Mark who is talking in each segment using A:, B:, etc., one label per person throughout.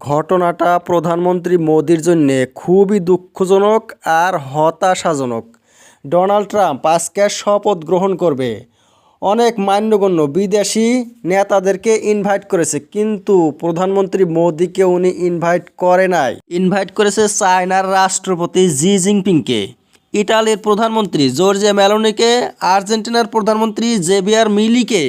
A: ঘটনাটা প্রধানমন্ত্রী মোদির জন্য খুবই দুঃখজনক আর হতাশাজনক। ডোনাল্ড ট্রাম্প আজকে শপথ গ্রহণ করবে। অনেক মান্যগণ্য বিদেশি নেতাদেরকে ইনভাইট করেছে, কিন্তু প্রধানমন্ত্রী মোদিকে উনি ইনভাইট করে নাই। ইনভাইট করেছে চায়নার রাষ্ট্রপতি জি জিনপিংকে। ইটালির প্রধানমন্ত্রী জর্জিয়া মেলোনিকে, আর্জেন্টিনার প্রধানমন্ত্রী জেভিয়ার মিলিকে।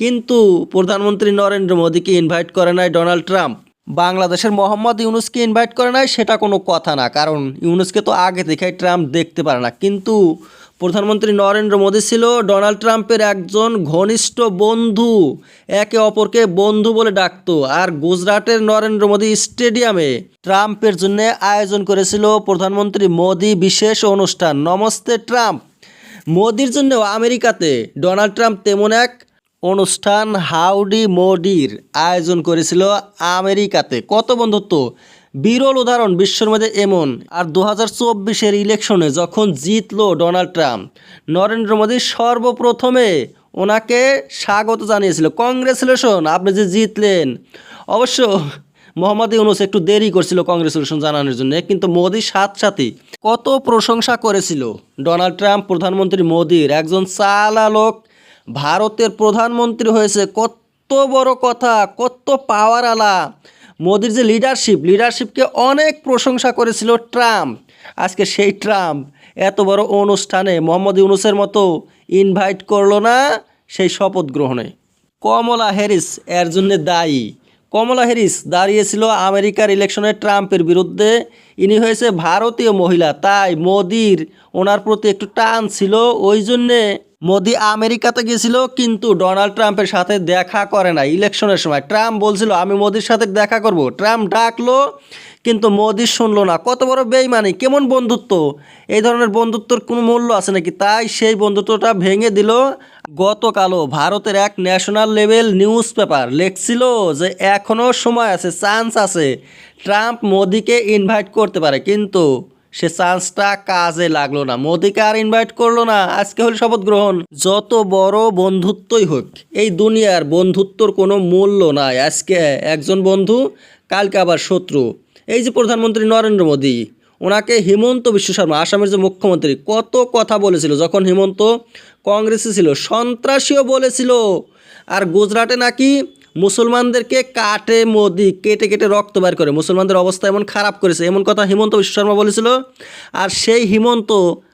A: কিন্তু প্রধানমন্ত্রী নরেন্দ্র মোদীকে ইনভাইট করে নাই ডোনাল্ড ট্রাম্প। বাংলাদেশের মোহাম্মদ ইউনুসকে ইনভাইট করে নাই, সেটা কোনো কথা না। কারণ ইউনুসকে তো আগে দেখে ট্রাম্প দেখতে পারে না। কিন্তু প্রধানমন্ত্রী নরেন্দ্র মোদী ছিল ডোনাল্ড ট্রাম্পের একজন ঘনিষ্ঠ বন্ধু, একে অপরকে বন্ধু বলে ডাকতো। আর গুজরাটের নরেন্দ্র মোদী স্টেডিয়ামে ট্রাম্পের জন্য আয়োজন করেছিল প্রধানমন্ত্রী মোদী বিশেষ অনুষ্ঠান। নমস্তে ট্রাম্প। মোদির জন্যও আমেরিকাতে ডোনাল্ড ট্রাম্প তেমন এক অনুষ্ঠান হাউডি মোডির আয়োজন করেছিল আমেরিকাতে। কত বন্ধুত্ব? বিরল উদাহরণ, বিশ্বের মধ্যে এমন। আর দু হাজার চব্বিশের ইলেকশনে যখন জিতলো ডোনাল্ড ট্রাম্প, নরেন্দ্র মোদী সর্বপ্রথমে ওনাকে স্বাগত জানিয়েছিল। কংগ্রেচুলেশন, আপনি যে জিতলেন। অবশ্য মোহাম্মদ ইউনুস একটু দেরি করছিল কংগ্রেচুলেশন জানানোর জন্য, কিন্তু মোদি সাথে সাথে কত প্রশংসা করেছিল। ডোনাল্ড ট্রাম্প, প্রধানমন্ত্রী মোদির একজন চালালোক ভারতের প্রধানমন্ত্রী হয়েছে। কত বড় কথা কত পাওয়ার আলা। মোদির যে লিডারশিপ লিডারশিপকে অনেক প্রশংসা করেছিল ট্রাম্প। আজকে সেই ট্রাম্প এত বড় অনুষ্ঠানে মোহাম্মদ ইউনুসের মতো ইনভাইট করল না সেই শপথ গ্রহণে। কমলা হ্যারিস এর জন্য দায়ী। কমলা হ্যারিস দাঁড়িয়েছিল আমেরিকার ইলেকশনে ট্রাম্পের বিরুদ্ধে। ইনি হয়েছে ভারতীয় মহিলা, তাই মোদির ওনার প্রতি একটু টান ছিল। ওই জন্যে মোদি আমেরিকাতে গেছিল কিন্তু ডোনাল্ড ট্রাম্পের সাথে দেখা করে না ইলেকশনের সময়। ট্রাম্প বলছিল, আমি মোদির সাথে দেখা করব। ট্রাম্প ডাকলো, কিন্তু মোদি শুনলো না। কত বড় বেইমানি, কেমন বন্ধুত্ব? এই ধরনের বন্ধুত্বর কোনো মূল্য আছে নাকি? তাই সেই বন্ধুত্বটা ভেঙে দিল গতকালও ভারতের এক ন্যাশনাল লেভেল নিউজ পেপার। লেখছিল যে এখনও সময় আছে, চান্স আছে। ট্রাম্প মোদিকে ইনভাইট করতে পারে। কিন্তু সে চান্সটা কাজে লাগল না। মোদিকে আর ইনভাইট করল না। আজকে হল শপথ গ্রহণ। যত বড় বন্ধুত্বই হোক, এই দুনিয়ার বন্ধুত্বর কোনো মূল্য নাই। আজকে একজন বন্ধু, কালকে আবার শত্রু। এই যে প্রধানমন্ত্রী নরেন্দ্র মোদী, ওনাকে হিমন্ত বিশ্ব শর্মা, আসামের যে মুখ্যমন্ত্রী, কত কথা বলেছিল। যখন হিমন্ত কংগ্রেসে ছিল, সন্ত্রাসীও বলেছিল। আর গুজরাটে নাকি মুসলমানদেরকে কাটে, মোদি, কেটে কেটে রক্ত বের করে। মুসলমানদের অবস্থা এমন খারাপ করেছে। এমন কথা হিমন্ত বিশ্ব শর্মা বলেছিল। আর সেই হিমন্ত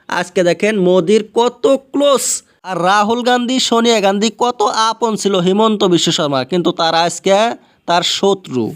A: আজকে দেখেন মোদির কত ক্লোজ। আর রাহুল গান্ধী, সোনিয়া গান্ধী কত আপন ছিল হিমন্ত বিশ্ব শর্মা। কিন্তু তারা আজকে তার শত্রু।